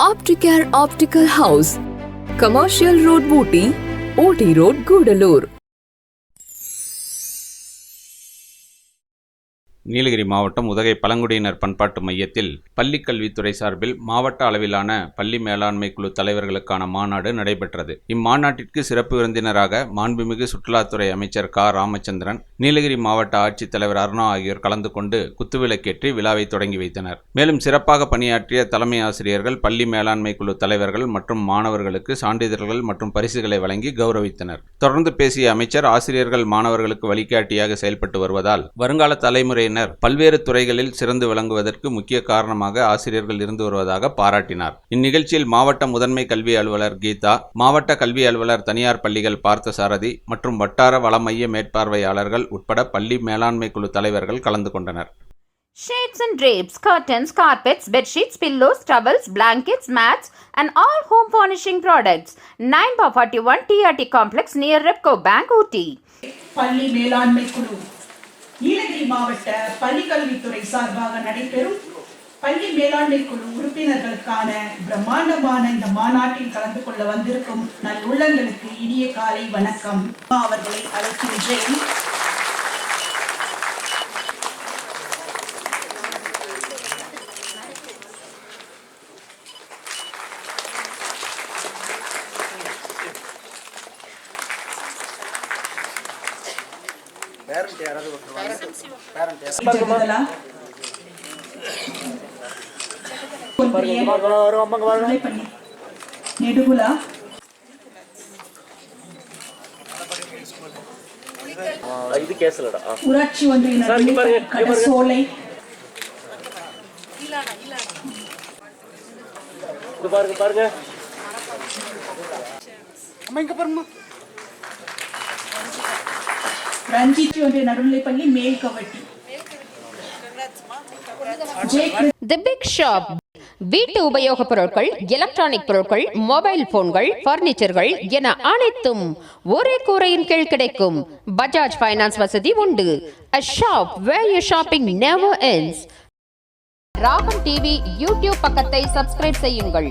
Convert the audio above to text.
Opticare optical house commercial road बूटी Ooty road Gudalur Nilgiri மாவட்டம் உதகை பழங்குடியினர் பண்பாட்டு மையத்தில் பள்ளி கல்வித்துறை சார்பில் மாவட்ட அளவிலான பள்ளி மேலாண்மை குழு தலைவர்களுக்கான மாநாடு நடைபெற்றது. இம்மாநாட்டிற்கு சிறப்பு விருந்தினராக மாண்புமிகு சுற்றுலாத்துறை அமைச்சர் க. ராமச்சந்திரன் நீலகிரி மாவட்ட ஆட்சித்தலைவர் அருணா ஆகியோர் கலந்து கொண்டு குத்துவிளக்கேற்றி விழாவை தொடங்கி வைத்தனர். மேலும் சிறப்பாக பணியாற்றிய தலைமை ஆசிரியர்கள் பள்ளி மேலாண்மை குழு தலைவர்கள் மற்றும் மாணவர்களுக்கு சான்றிதழ்கள் மற்றும் பரிசுகளை வழங்கி கௌரவித்தனர். தொடர்ந்து பேசிய அமைச்சர் ஆசிரியர்கள் மாணவர்களுக்கு வழிகாட்டியாக செயல்பட்டு வருவதால் வருங்கால தலைமுறையினர் பல்வேறு துறைகளில் சிறந்து விளங்குவதற்கு முக்கிய காரணமாக ஆசிரியர்கள் இருந்து வருவதாக பாராட்டினார் இந்நிகழ்ச்சியில் மாவட்ட முதன்மை கல்வி அலுவலர் கீதா மாவட்ட கல்வி அலுவலர் தனியார் பள்ளிகள் பார்த்தசாரதி மற்றும் வட்டார வள மைய மேற்பார்வையாளர்கள் உட்பட பள்ளி மேலாண்மை குழு தலைவர்கள் கலந்து கொண்டனர் Shades and drapes, curtains, carpets, bed sheets, pillows, towels, blankets, mats, and all home furnishing products. 9 by 41 TRT complex near Repco Bank, Ooty. பள்ளி மேலாண்மை குழு மாவட்ட பள்ளிக்கல்வித்துறை சார்பாக நடைபெறும் பள்ளி மேலாண்மை குழு உறுப்பினர்களுக்கான பிரம்மாண்டமான இந்த மாநாட்டில் கலந்து கொள்ள வந்திருக்கும் நல் உள்ளங்களுக்கு இனிய காலை வணக்கம். அவர்களை அழைக்கின்றேன். பேரண்ட் யாராவது ஒருத்தர் பேரண்ட் நெடுகுலா? இது கேஸ்லடா ஊராட்சி ஒன்றிய இது பாருங்க பாருங்க. அம்மா இங்க பாருங்க ரஞ்சித் ஒன்றிய நடுநிலைப்பள்ளி மேல்கவட்டி தி பிக் ஷாப் வீட்டு உபயோகப் பொருட்கள் எலக்ட்ரானிக் பொருட்கள் மொபைல் போன்கள் பர்னிச்சர்கள் என அனைத்தும் ஒரே கூரையின் கீழ் கிடைக்கும் பஜாஜ் ஃபைனான்ஸ் வசதி உண்டு a shop where you shopping never ends. Raagam TV YouTube பக்கத்தை சப்ஸ்கிரைப் செய்யுங்கள்